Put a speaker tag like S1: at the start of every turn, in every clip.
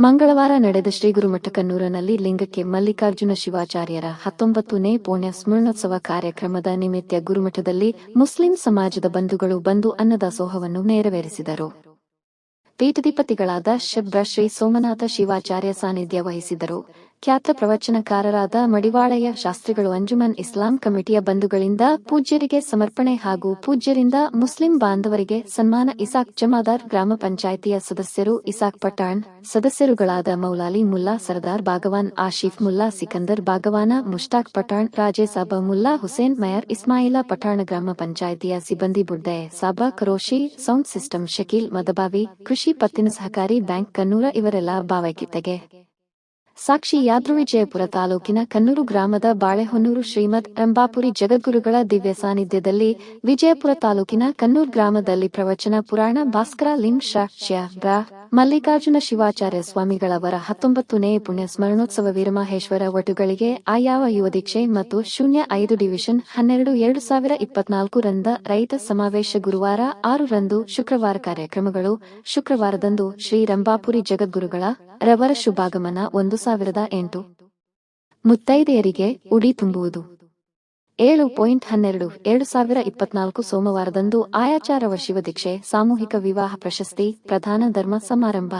S1: ಮಂಗಳವಾರ ನಡೆದ ಶ್ರೀ ಗುರುಮಠ ಕನ್ನೂರನಲ್ಲಿ ಲಿಂಗಕ್ಕೆ ಮಲ್ಲಿಕಾರ್ಜುನ ಶಿವಾಚಾರ್ಯರ ಹತ್ತೊಂಬತ್ತನೇ ಪುಣ್ಯ ಸ್ಮರಣೋತ್ಸವ ಕಾರ್ಯಕ್ರಮದ ನಿಮಿತ್ತ ಗುರುಮಠದಲ್ಲಿ ಮುಸ್ಲಿಂ ಸಮಾಜದ ಬಂಧುಗಳು ಬಂದು ಅನ್ನದಾಸೋಹವನ್ನು ನೆರವೇರಿಸಿದರು. ಪೀಠಾಧಿಪತಿಗಳಾದ ಶಬ್ರ ಶ್ರೀ ಸೋಮನಾಥ ಶಿವಾಚಾರ್ಯ ಸಾನ್ನಿಧ್ಯ ವಹಿಸಿದರು. ಖ್ಯಾತ ಪ್ರವಚನಕಾರರಾದ ಮಡಿವಾಳಯ್ಯ ಶಾಸ್ತ್ರಿಗಳು ಅಂಜುಮನ್ ಇಸ್ಲಾಂ ಕಮಿಟಿಯ ಬಂಧುಗಳಿಂದ ಪೂಜ್ಯರಿಗೆ ಸಮರ್ಪಣೆ ಹಾಗೂ ಪೂಜ್ಯರಿಂದ ಮುಸ್ಲಿಂ ಬಾಂಧವರಿಗೆ ಸನ್ಮಾನ ಇಸಾಕ್ ಜಮಾದಾರ್ ಗ್ರಾಮ ಪಂಚಾಯಿತಿಯ ಸದಸ್ಯರು ಇಸಾಕ್ ಪಠಾಣ್, ಸದಸ್ಯರುಗಳಾದ ಮೌಲಾಲಿ ಮುಲ್ಲಾ ಸರ್ದಾರ್ ಬಾಗವಾನ್ ಆಶೀಫ್ ಮುಲ್ಲಾ ಸಿಕಂದರ್ ಬಾಗವಾನ ಮುಷ್ತಾಕ್ ಪಠಾಣ್ ರಾಜೇ ಸಾಬ ಮುಲ್ಲಾ ಹುಸೇನ್ ಮಯರ್ ಇಸ್ಮಾಯಿಲಾ ಪಠಾಣ ಗ್ರಾಮ ಪಂಚಾಯಿತಿಯ ಸಿಬ್ಬಂದಿ ಬುಡ್ಡೆ ಸಾಬಾ ಕರೋಶಿ ಸೌಂಡ್ ಸಿಸ್ಟಮ್ ಶಕೀಲ್ ಮದಬಾವಿ, ಕೃಷಿ ಪತ್ತಿನ ಸಹಕಾರಿ ಬ್ಯಾಂಕ್ ಕನ್ನೂರ ಇವರೆಲ್ಲ ಭಾವೈಕ್ಯತೆಗೆ ಸಾಕ್ಷಿ ಯಾದ್ರು ವಿಜಯಪುರ ತಾಲೂಕಿನ ಕನ್ನೂರು ಗ್ರಾಮದ ಬಾಳೆಹೊನ್ನೂರು ಶ್ರೀಮದ್ ರಂಭಾಪುರಿ ಜಗದ್ಗುರುಗಳ ದಿವ್ಯ ಸಾನ್ನಿಧ್ಯದಲ್ಲಿ ವಿಜಯಪುರ ತಾಲೂಕಿನ ಕನ್ನೂರು ಗ್ರಾಮದಲ್ಲಿ ಪ್ರವಚನ ಪುರಾಣ ಭಾಸ್ಕರ ಲಿಂ ಶಾಕ್ಷ್ಯ ಮಲ್ಲಿಕಾರ್ಜುನ ಶಿವಾಚಾರ್ಯ ಸ್ವಾಮಿಗಳವರ ಹತ್ತೊಂಬತ್ತನೇ ಪುಣ್ಯ ಸ್ಮರಣೋತ್ಸವ ವೀರಮಹೇಶ್ವರ ಒಟುಗಳಿಗೆ ಆಯಾವ ಯುವ ದೀಕ್ಷೆ ಮತ್ತು ಶೂನ್ಯ ಐದು ಡಿವಿಷನ್ ಹನ್ನೆರಡು ಎರಡು ಸಾವಿರ ಇಪ್ಪತ್ನಾಲ್ಕು ರಂದ ರೈತ ಸಮಾವೇಶ ಗುರುವಾರ ಆರು ರಂದು ಶುಕ್ರವಾರ ಕಾರ್ಯಕ್ರಮಗಳು. ಶುಕ್ರವಾರದಂದು ಶ್ರೀ ರಂಭಾಪುರಿ ಜಗದ್ಗುರುಗಳ ರವರ ಶುಭಾಗಮನ ಒಂದು ಸಾವಿರದ ಎಂಟು. ಮುತ್ತೈದೆಯರಿಗೆ ಉಡಿ ತುಂಬುವುದು. ಏಳು ಪಾಯಿಂಟ್ ಹನ್ನೆರಡು ಎರಡು ಸಾವಿರ ಇಪ್ಪತ್ನಾಲ್ಕು ಸೋಮವಾರದಂದು ಆಯಾಚಾರವ ಶಿವದೀಕ್ಷೆ ಸಾಮೂಹಿಕ ವಿವಾಹ ಪ್ರಶಸ್ತಿ ಪ್ರಧಾನ ಧರ್ಮ ಸಮಾರಂಭ.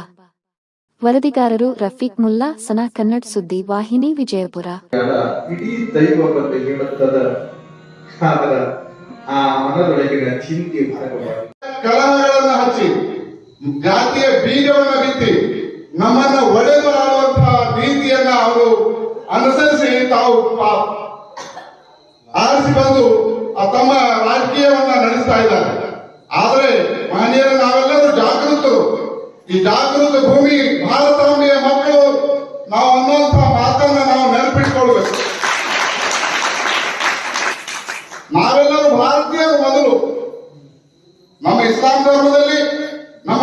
S1: ವರದಿಗಾರರು ರಫೀಕ್ ಮುಲ್ಲಾ ಸನಾ ಕನ್ನಡ ಸುದ್ದಿ ವಾಹಿನಿ ವಿಜಯಪುರ.
S2: ಇಡೀ ದೈವ ಬಗ್ಗೆ ಹೇಳುತ್ತದ ಅದರ ಆ ಮನದೊಳಗಿನ ಚಿಂತೆ ಭಾಗವಾಗಿ
S3: ಕಲಹಗಳನ್ನ ಹಚ್ಚಿ ಜಾತಿಯ ಬೀಜವನ್ನ ಬಿತ್ತಿ ನಮ್ಮನ್ನ ಒಡೆದು ರೀತಿಯನ್ನ ನೀತಿಯನ್ನ ಅವರು ಅನುಸರಿಸಿ ತಾವು ಆರಿಸಿ ಬಂದು ತಮ್ಮ ರಾಜಕೀಯವನ್ನ ನಡೆಸ್ತಾ ಇದ್ದಾರೆ. ಆದರೆ ಮಹನೀಯರು ನಾವೆಲ್ಲರೂ ಜಾಗೃತರು. ಈ ಜಾಗೃತ ಭೂಮಿ ಭಾರತಾಂಬೆಯ ಮಕ್ಕಳು, ನಾವು ಅನ್ನುವಂತಹ ಮಾತನ್ನ ನಾವು ನೆನಪಿಟ್ಕೊಳ್ಬೇಕು. ನಾವೆಲ್ಲರೂ ಭಾರತೀಯರು ಮೊದಲು. ನಮ್ಮ ಇಸ್ಲಾಂ ಧರ್ಮದಲ್ಲಿ ನಮ್ಮ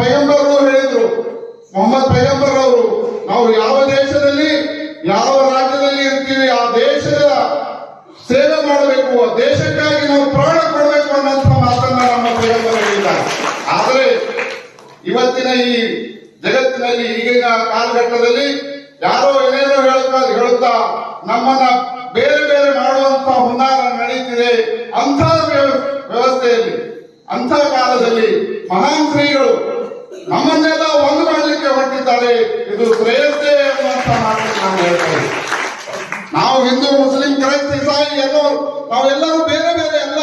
S3: ಪೈಗಂಬರರು ಹೇಳಿದ್ರು. ಮೊಹಮ್ಮದ್ ಪೈಗಂಬರ್ ಅವರು ನಾವು ಯಾವ ದೇಶದಲ್ಲಿ, ಯಾವ ಸೇವೆ ಮಾಡಬೇಕು ದೇಶಕ್ಕಾಗಿ ನಾವು ಪ್ರಾಣ ಕೊಡಬೇಕು ಅನ್ನೋಂಥ ಮಾತನ್ನ ನಮ್ಮ ಹೇಳಿದ್ದಾರೆ ಆದರೆ ಇವತ್ತಿನ ಈ ಜಗತ್ತಿನಲ್ಲಿ, ಈಗಿನ ಕಾಲಘಟ್ಟದಲ್ಲಿ ಯಾರೋ ಏನೇನೋ ಹೇಳುತ್ತಾ ಹೇಳುತ್ತಾ ನಮ್ಮನ್ನ ಬೇರೆ ಬೇರೆ ಮಾಡುವಂತ ಹುನ್ನಾರ ನಡೀತಿದೆ ಅಂತ ವ್ಯವ- ವ್ಯವಸ್ಥೆಯಲ್ಲಿ ಅಂತ ಕಾಲದಲ್ಲಿ ಮಹಾನ್ ಶ್ರೀಗಳು ನಮ್ಮನ್ನೆಲ್ಲ ಒಂದು ಮಾಡಲಿಕ್ಕೆ ಹೊರಟಿದ್ದಾರೆ. ಇದು ಶ್ರೇಯಸ್ಸೇ ಅನ್ನುವಂಥ ಮಾತನ್ನು ನಾನು ಹೇಳ್ತೇನೆ ನಾವು ಹಿಂದೂ ಮುಸ್ಲಿಂ ಕ್ರೈಸ್ತ ಇಸಾಯಿ ಎಲ್ಲರೂ, ನಾವೆಲ್ಲರೂ ಬೇರೆ ಬೇರೆ ಅಲ್ಲ,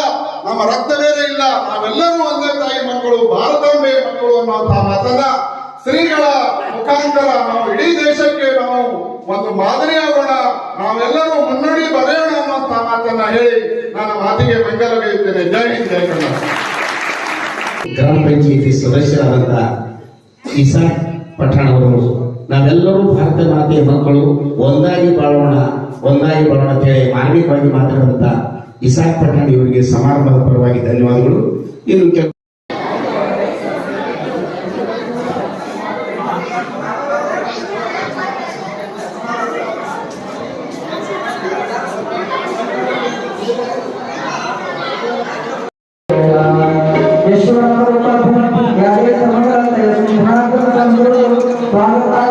S3: ನಮ್ಮ ರಕ್ತ ಬೇರೆ ಇಲ್ಲ, ನಾವೆಲ್ಲರೂ ಒಂದೇ ತಾಯಿ ಮಕ್ಕಳು ಭಾರತಾಂಬೆ ಮಕ್ಕಳು ಅನ್ನುವಂತಹ ಮಾತನ್ನ ಶ್ರೀಗಳ ಮುಖಾಂತರ ನಾವು ಇಡೀ ದೇಶಕ್ಕೆ ನಾವು ಒಂದು ಮಾದರಿಯಾಗೋಣ ನಾವೆಲ್ಲರೂ ಮುನ್ನಡಿ ಬರೆಯೋಣ ಅನ್ನುವಂತಹ ಮಾತನ್ನ ಹೇಳಿ ನನ್ನ ಮಾತಿಗೆ ಬೆಂಬಲವಿರುತ್ತೇನೆ ಜೈ ಹಿಂದ್, ಜೈ ಕನ್ನಡ.
S4: ಗ್ರಾಮ ಪಂಚಾಯಿತಿ ಸದಸ್ಯರಾದಂತಹ ಇಸಾ ಪಠಾಣ್ ಅವರು, ನಾವೆಲ್ಲರೂ ಭಾರತ ಮಾತೆಯ ಮಕ್ಕಳು, ಒಂದಾಗಿ ಬಾಳೋಣ. ಒಂದಾಗಿ ಬರೋಣ ಅಂತ ಹೇಳಿ ಮಾನವಿಕವಾಗಿ ಮಾತಾಡಿದಂತ ಇಸಾಕ್ ಪಟ್ಟಣ ಇವರಿಗೆ ಸಮಾರಂಭದ ಪರವಾಗಿ ಧನ್ಯವಾದಗಳು. ಇನ್ನು ಕೆಲವು स्वागत